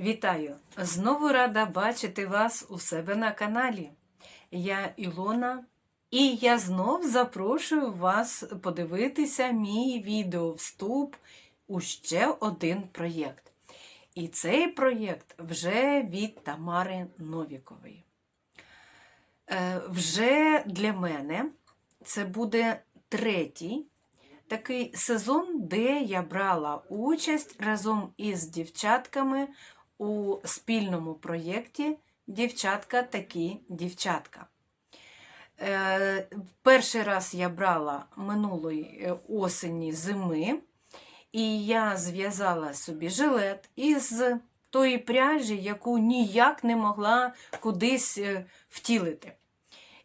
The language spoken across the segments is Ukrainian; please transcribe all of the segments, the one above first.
Вітаю! Знову рада бачити вас у себе на каналі. Я Ілона, і я знов запрошую вас подивитися мій відеовступ у ще один проєкт. І цей проєкт вже від Тамари Новікової. Е, Вже для мене це буде третій такий сезон, де я брала участь разом із дівчатками у спільному проєкті Дівчатка такі дівчатка. Е, Перший раз я брала минулої е, осені зими, і я зв'язала собі жилет із тої пряжі, яку ніяк не могла кудись е, втілити.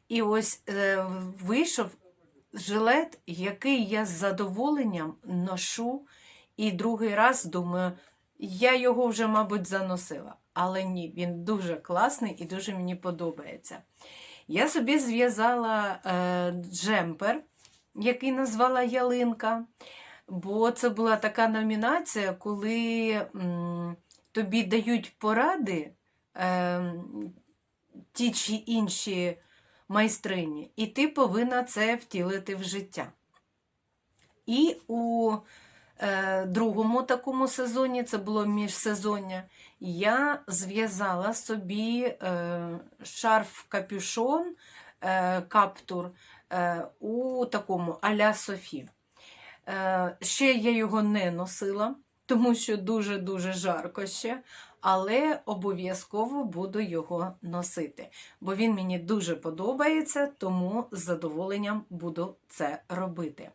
І ось вийшов жилет, який я з задоволенням ношу, і другий раз думаю, я його вже, мабуть, заносила. Але ні, він дуже класний і дуже мені подобається. Я собі зв'язала е, джемпер, який назвала Ялинка, бо це була така номінація, коли м, тобі дають поради е, ті чи інші майстрині, і ти повинна це втілити в життя. І у другому такому сезоні, це було міжсезоння, я зв'язала собі е, шарф-капюшон, е, каптур е, у такому а-ля Софі. Е, ще я його не носила, тому що дуже-дуже жарко ще, але обов'язково буду його носити, бо він мені дуже подобається, тому з задоволенням буду це робити.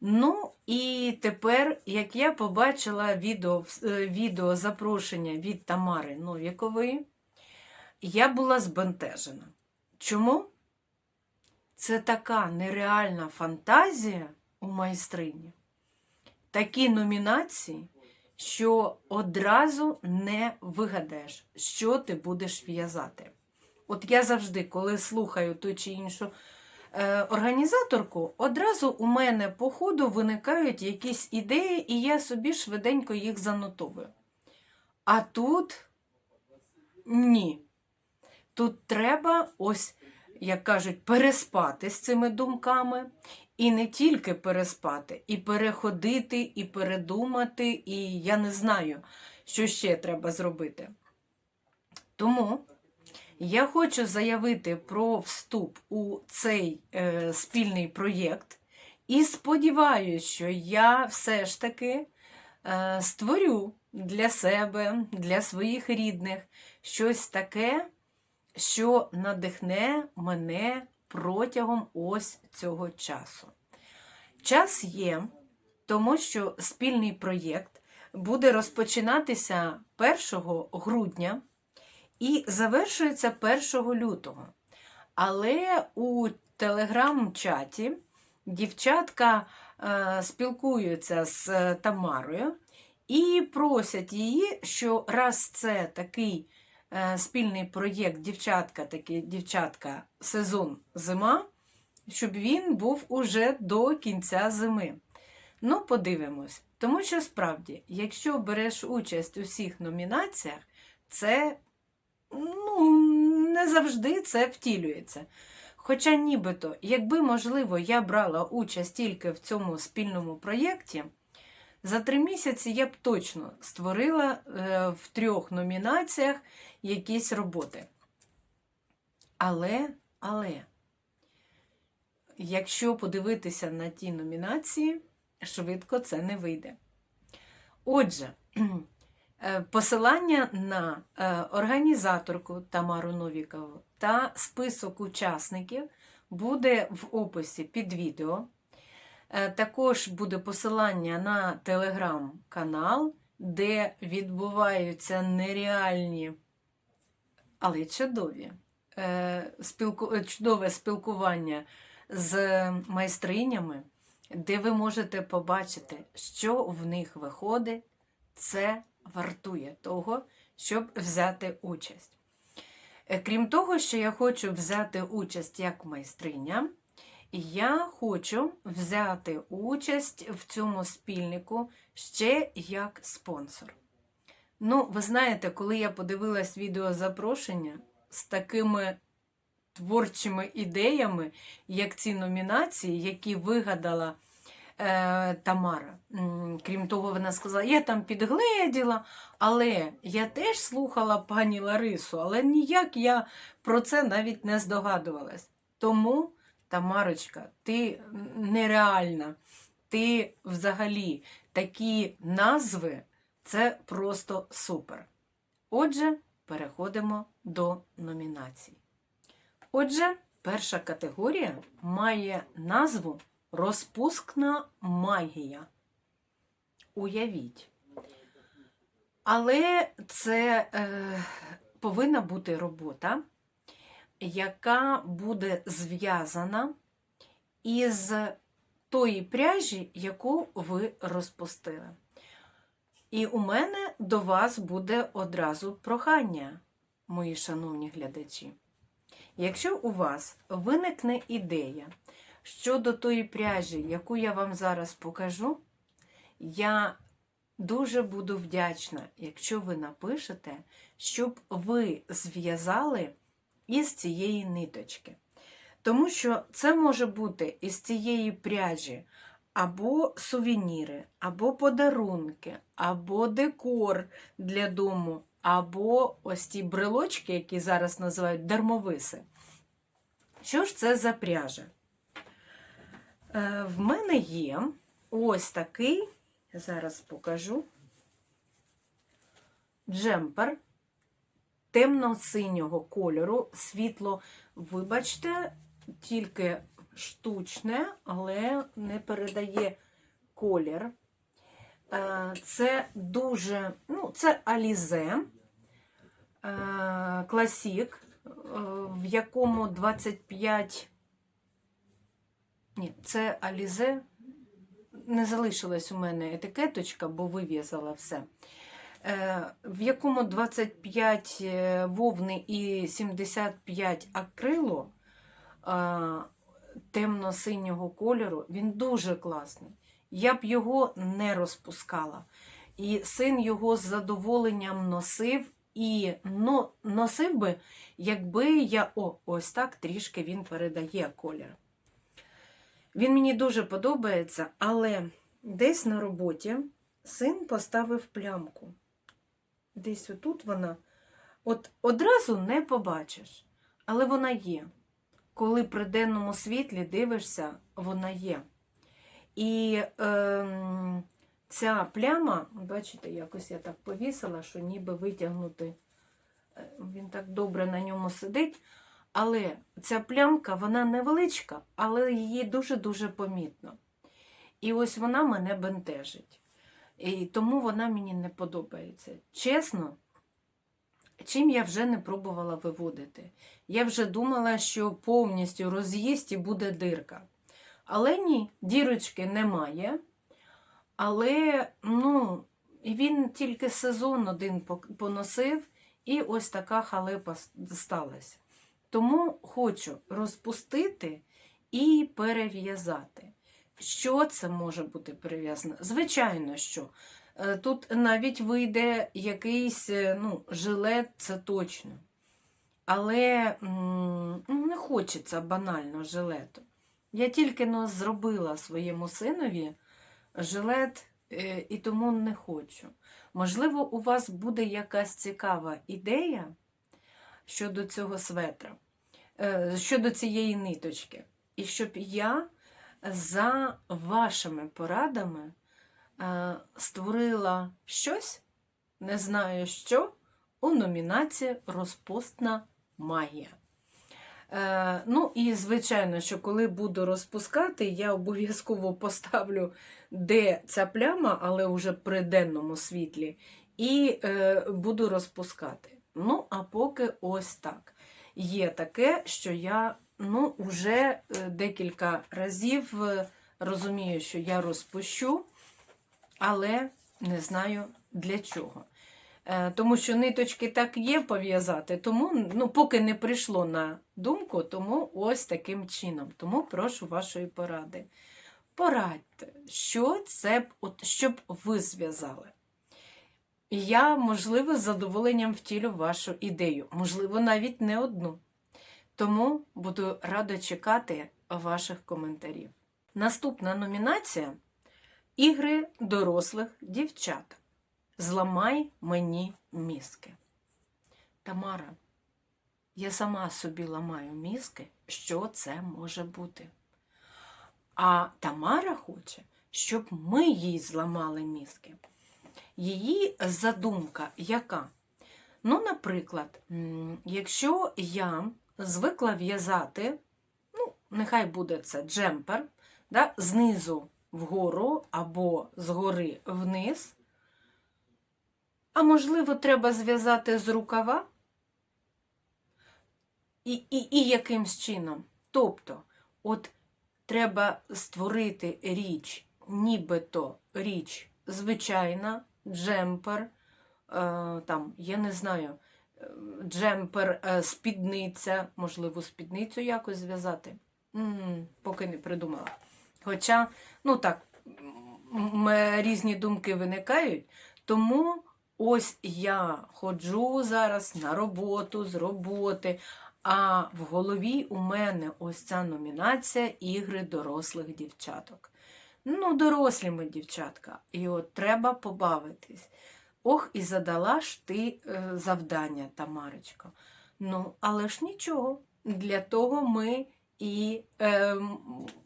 Ну, і тепер, як я побачила відео, е, відео запрошення від Тамари Новікової, я була збентежена. Чому? Це така нереальна фантазія у майстрині, такі номінації, що одразу не вигадаєш, що ти будеш в'язати. От я завжди, коли слухаю ту чи іншу організаторку, одразу у мене по ходу виникають якісь ідеї, і я собі швиденько їх занотовую. А тут ні. Тут треба ось, як кажуть, переспати з цими думками. І не тільки переспати, і переходити, і передумати, і я не знаю, що ще треба зробити. Тому я хочу заявити про вступ у цей е, спільний проєкт. І сподіваюся, що я все ж таки е, створю для себе, для своїх рідних щось таке, що надихне мене протягом ось цього часу. Час є, тому що спільний проєкт буде розпочинатися 1 грудня і завершується 1 лютого. Але у телеграм-чаті дівчатка е, спілкуються з е, Тамарою і просять її, що раз це такий е, спільний проєкт дівчатка, такий дівчатка сезон зима, щоб він був уже до кінця зими. Ну, подивимось. Тому що справді, якщо береш участь у всіх номінаціях, це ну, не завжди це втілюється. Хоча нібито, якби, можливо, я брала участь тільки в цьому спільному проєкті, за три місяці я б точно створила е, в трьох номінаціях якісь роботи. Але, але, якщо подивитися на ті номінації, швидко це не вийде. Отже, посилання на е, організаторку Тамару Новікову та список учасників буде в описі під відео. Е, Також буде посилання на телеграм-канал, де відбуваються нереальні, але чудові, е, е, чудове спілкування з майстринями, де ви можете побачити, що в них виходить, це вартує того, щоб взяти участь. Е, Крім того, що я хочу взяти участь як майстриня, я хочу взяти участь в цьому спільнику ще як спонсор. Ну, ви знаєте, коли я подивилась відео запрошення з такими творчими ідеями, як ці номінації, які вигадала е, Тамара. Крім того, вона сказала, я там підгледіла, але я теж слухала пані Ларису, але ніяк я про це навіть не здогадувалась. Тому, Тамарочка, ти нереальна. Ти взагалі такі назви це просто супер. Отже, переходимо до номінацій. Отже, перша категорія має назву Розпускна магія. Уявіть. Але це е, повинна бути робота, яка буде зв'язана із тої пряжі, яку ви розпустили. І у мене до вас буде одразу прохання, мої шановні глядачі. Якщо у вас виникне ідея щодо тої пряжі, яку я вам зараз покажу, я дуже буду вдячна, якщо ви напишете, щоб ви зв'язали із цієї ниточки. Тому що це може бути із цієї пряжі або сувеніри, або подарунки, або декор для дому, або ось ті брелочки, які зараз називають дармовиси. Що ж це за пряжа? Е, в мене є ось такий, зараз покажу, джемпер темно-синього кольору, світло, вибачте, тільки штучне, але не передає колір. Е, Це дуже, ну, це Алізе Класік, е, в якому 25. Ні, це Алізе. Не залишилась у мене етикеточка, бо вив'язала все. Е, В якому 25 вовни і 75 акрилу е, темно-синього кольору, він дуже класний. Я б його не розпускала. І син його з задоволенням носив і ну, носив би, якби я. О, ось так трішки він передає колір. Він мені дуже подобається, але десь на роботі син поставив плямку. Десь отут вона. От одразу не побачиш, але вона є. Коли при денному світлі дивишся, вона є. І е, ця пляма, бачите, якось я так повісила, що ніби витягнути, е, він так добре на ньому сидить. Але ця плямка, вона невеличка, але її дуже-дуже помітно. І ось вона мене бентежить. І тому вона мені не подобається. Чесно, чим я вже не пробувала виводити. Я вже думала, що повністю роз'їсть і буде дирка. Але ні, дірочки немає. Але, ну, він тільки сезон один поносив, і ось така халепа сталася. Тому хочу розпустити і перев'язати. Що це може бути перев'язано? Звичайно, що е, тут навіть вийде якийсь е, ну, жилет, це точно. Але ну, не хочеться банально жилету. Я тільки ну, зробила своєму синові жилет е, і тому не хочу. Можливо, у вас буде якась цікава ідея щодо цього светра, щодо цієї ниточки. І щоб я за вашими порадами е, створила щось, не знаю що, у номінації Розпустна магія. Е, ну, і, звичайно, що коли буду розпускати, я обов'язково поставлю, де ця пляма, але вже при денному світлі, і е, буду розпускати. Ну, а поки ось так. Є таке, що я ну, вже е, декілька разів е, розумію, що я розпущу, але не знаю для чого. Е, тому що ниточки так є пов'язати, тому ну, поки не прийшло на думку, тому ось таким чином. Тому прошу вашої поради. Порадьте, що це, от, щоб ви зв'язали. Я, можливо, з задоволенням втілю вашу ідею, можливо, навіть не одну. Тому буду рада чекати ваших коментарів. Наступна номінація Ігри дорослих дівчат. Зламай мені мізки. Тамара, я сама собі ламаю мізки, що це може бути. А Тамара хоче, щоб ми їй зламали мізки. Її задумка яка? Ну, наприклад, якщо я звикла в'язати, ну, нехай буде це джемпер, да, знизу вгору або згори вниз, а можливо, треба зв'язати з рукава. І, і, і якимсь чином. Тобто, от треба створити річ, нібито річ звичайна, джемпер, е, там, я не знаю, е, джемпер, е, спідниця, можливо, спідницю якось зв'язати. Поки не придумала. Хоча, ну так, різні думки виникають, тому ось я ходжу зараз на роботу, з роботи, а в голові у мене ось ця номінація ігри дорослих дівчаток. Ну, дорослі ми дівчатка, і от треба побавитись. Ох, і задала ж ти е, завдання, Тамарочка. Ну, але ж нічого. Для того ми і е,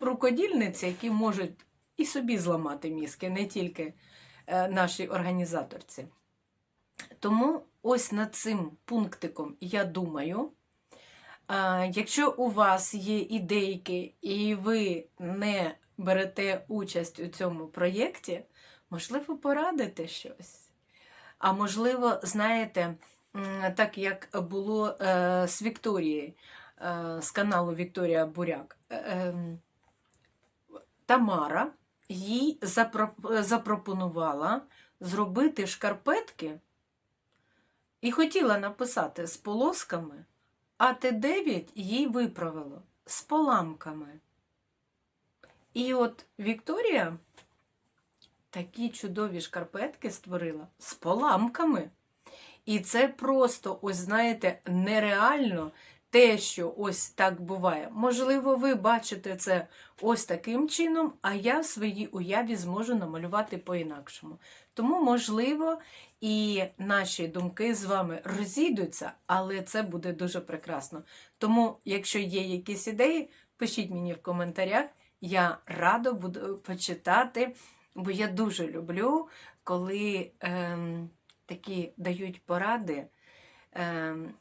рукодільниці, які можуть і собі зламати мізки, не тільки е, нашій організаторці. Тому ось над цим пунктиком я думаю. А, Якщо у вас є ідейки і ви не берете участь у цьому проєкті, можливо, порадите щось. А можливо, знаєте, так як було е, з Вікторією, е, з каналу Вікторія Буряк, е, ем, Тамара їй запропонувала зробити шкарпетки і хотіла написати з полосками, а Т9 їй виправило з поламками. І от Вікторія такі чудові шкарпетки створила з поламками. І це просто, ось знаєте, нереально те, що ось так буває. Можливо, ви бачите це ось таким чином, а я в своїй уяві зможу намалювати по-інакшому. Тому, можливо, і наші думки з вами розійдуться, але це буде дуже прекрасно. Тому, якщо є якісь ідеї, пишіть мені в коментарях. Я радо буду почитати, бо я дуже люблю, коли ем, такі дають поради, ем,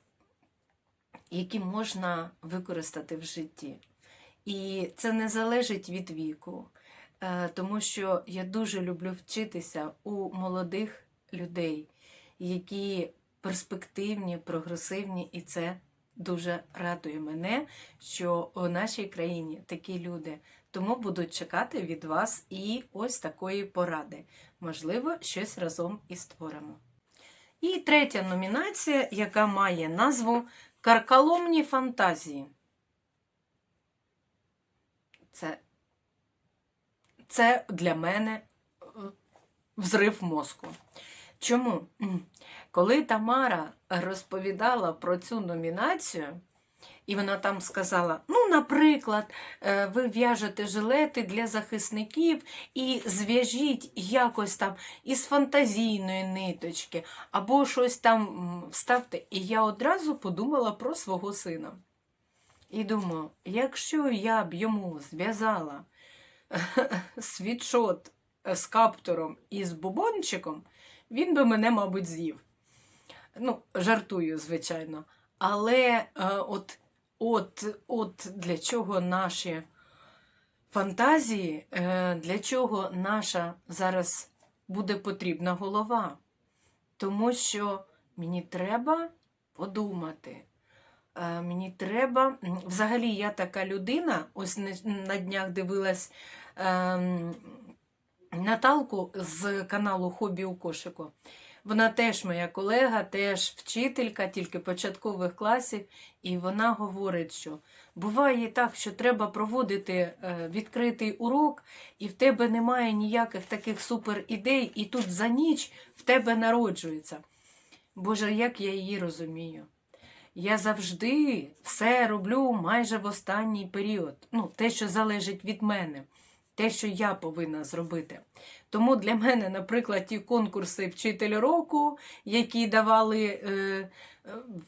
які можна використати в житті. І це не залежить від віку, е, тому що я дуже люблю вчитися у молодих людей, які перспективні, прогресивні, і це дуже радує мене, що у нашій країні такі люди. Тому буду чекати від вас і ось такої поради. Можливо, щось разом і створимо. І третя номінація, яка має назву Каркаломні фантазії. Це, це для мене е, взрив мозку. Чому? Коли Тамара розповідала про цю номінацію, і вона там сказала: ну, наприклад, е, ви в'яжете жилети для захисників і зв'яжіть якось там із фантазійної ниточки, або щось там вставте. І я одразу подумала про свого сина. І думаю, якщо я б йому зв'язала світшот з каптуром і з бубончиком, він би мене, мабуть, з'їв. Ну, жартую, звичайно. Але е, от, от, от для чого наші фантазії, е, для чого наша зараз буде потрібна голова? Тому що мені треба подумати. Е, Мені треба. Взагалі, я така людина, ось на днях дивилась ем, Наталку з каналу Хобі у кошику. Вона теж моя колега, теж вчителька, тільки початкових класів, і вона говорить, що Буває так, що треба проводити е, відкритий урок, і в тебе немає ніяких таких супер ідей, і тут за ніч в тебе народжується. Боже, як я її розумію. Я завжди все роблю майже в останній період. Ну, те, що залежить від мене, те, що я повинна зробити. Тому для мене, наприклад, ті конкурси Вчитель року, які давали е,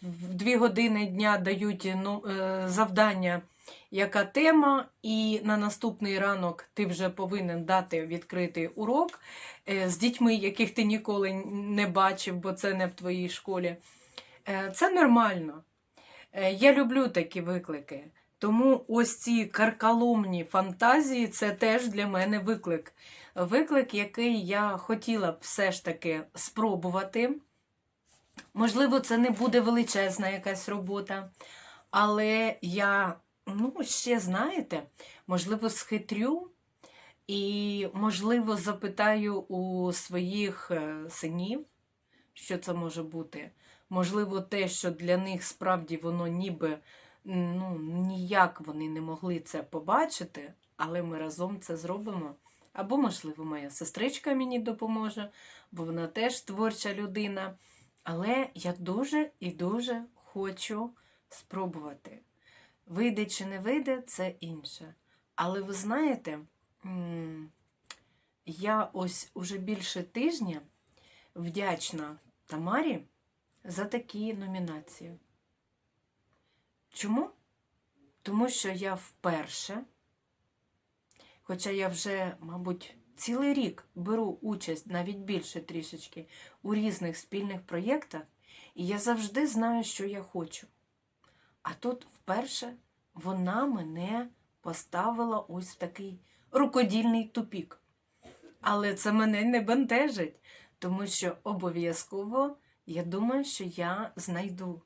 в дві години дня дають ну, е, завдання, яка тема, і на наступний ранок ти вже повинен дати відкритий урок е, з дітьми, яких ти ніколи не бачив, бо це не в твоїй школі. Е, Це нормально. Е, Я люблю такі виклики. Тому ось ці каркаломні фантазії це теж для мене виклик. Виклик, який я хотіла б все ж таки спробувати. Можливо, це не буде величезна якась робота, але я, ну, ще знаєте, можливо, схитрю і, можливо, запитаю у своїх е, синів, що це може бути. Можливо, те, що для них справді воно ніби ну, ніяк вони не могли це побачити, але ми разом це зробимо. Або, можливо, моя сестричка мені допоможе, бо вона теж творча людина. Але я дуже і дуже хочу спробувати. Вийде чи не вийде, це інше. Але ви знаєте, я ось уже більше тижня вдячна Тамарі за такі номінації. Чому? Тому що я вперше, хоча я вже, мабуть, цілий рік беру участь, навіть більше трішечки, у різних спільних проєктах, і я завжди знаю, що я хочу. А тут вперше вона мене поставила ось в такий рукодільний тупік. Але це мене не бентежить, тому що обов'язково я думаю, що я знайду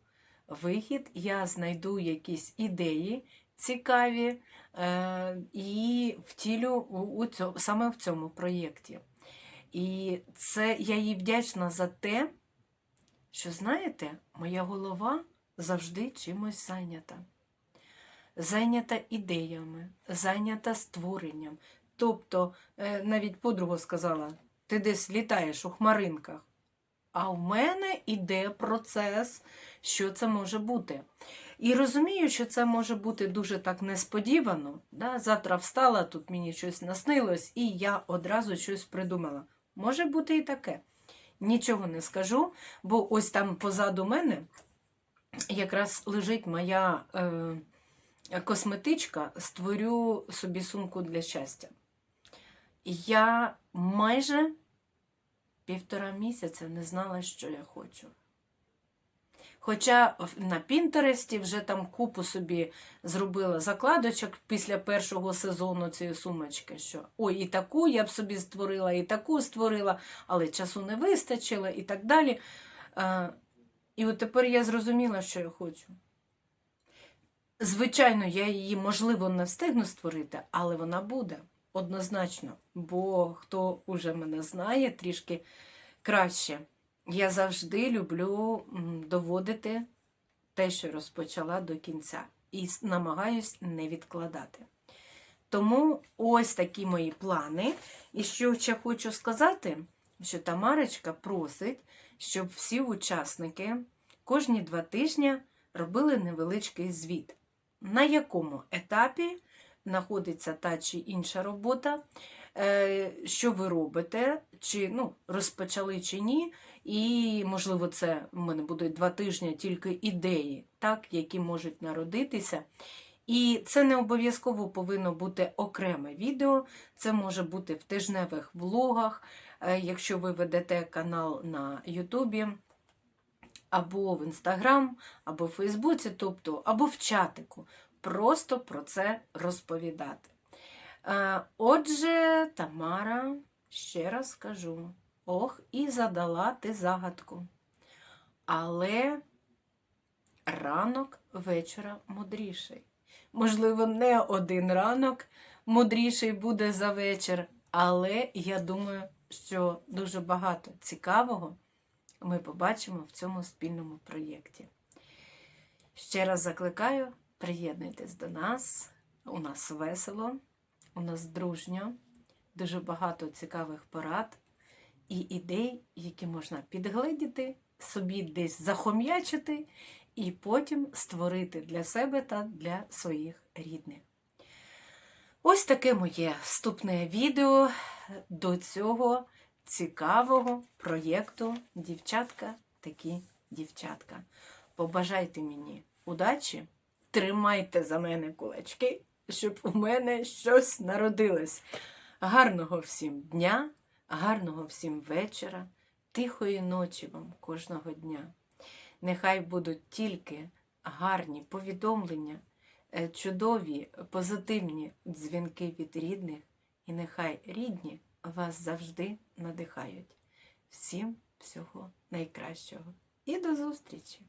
вихід, я знайду якісь ідеї цікаві е, і втілю у, у цьому, саме в цьому проєкті. І це я їй вдячна за те, що, знаєте, моя голова завжди чимось зайнята. Зайнята ідеями, зайнята створенням. Тобто, е, навіть подруга сказала, ти десь літаєш у хмаринках. А в мене іде процес, що це може бути. І розумію, що це може бути дуже так несподівано. Да? Завтра встала, тут мені щось наснилось, і я одразу щось придумала. Може бути і таке. Нічого не скажу, бо ось там позаду мене якраз лежить моя е, косметичка, створю собі сумку для щастя. Я майже півтора місяця не знала, що я хочу. Хоча на Пінтересті вже там купу собі зробила закладочок після першого сезону цієї сумочки, що ой, і таку я б собі створила, і таку створила, але часу не вистачило і так далі. Е, І от тепер я зрозуміла, що я хочу. Звичайно, я її, можливо, не встигну створити, але вона буде однозначно. Бо хто уже мене знає трішки краще, я завжди люблю доводити те, що розпочала до кінця, і намагаюсь не відкладати. Тому ось такі мої плани. І що ще хочу сказати, що Тамарочка просить, щоб всі учасники кожні два тижні робили невеличкий звіт, на якому етапі знаходиться та чи інша робота, е, що ви робите, чи ну, розпочали чи ні. І, можливо, це в мене будуть два тижні тільки ідеї, так, які можуть народитися. І це не обов'язково повинно бути окреме відео, це може бути в тижневих влогах, е, якщо ви ведете канал на Ютубі, або в Інстаграм, або в Фейсбуці, тобто, або в чатику. Просто про це розповідати. Е, Отже, Тамара, ще раз скажу: ох, і задала ти загадку. Але ранок вечора мудріший. Можливо, не один ранок мудріший буде за вечір, але я думаю, що дуже багато цікавого ми побачимо в цьому спільному проєкті. Ще раз закликаю Приєднуйтесь до нас. У нас весело, у нас дружньо, дуже багато цікавих порад і ідей, які можна підгледіти, собі десь захом'ячити і потім створити для себе та для своїх рідних. Ось таке моє вступне відео до цього цікавого проєкту Дівчатка такі дівчатка. Побажайте мені удачі, тримайте за мене кулачки, щоб у мене щось народилось. Гарного всім дня, гарного всім вечора, тихої ночі вам кожного дня. Нехай будуть тільки гарні повідомлення, е, чудові, позитивні дзвінки від рідних, і нехай рідні вас завжди надихають. Всім всього найкращого. І до зустрічі!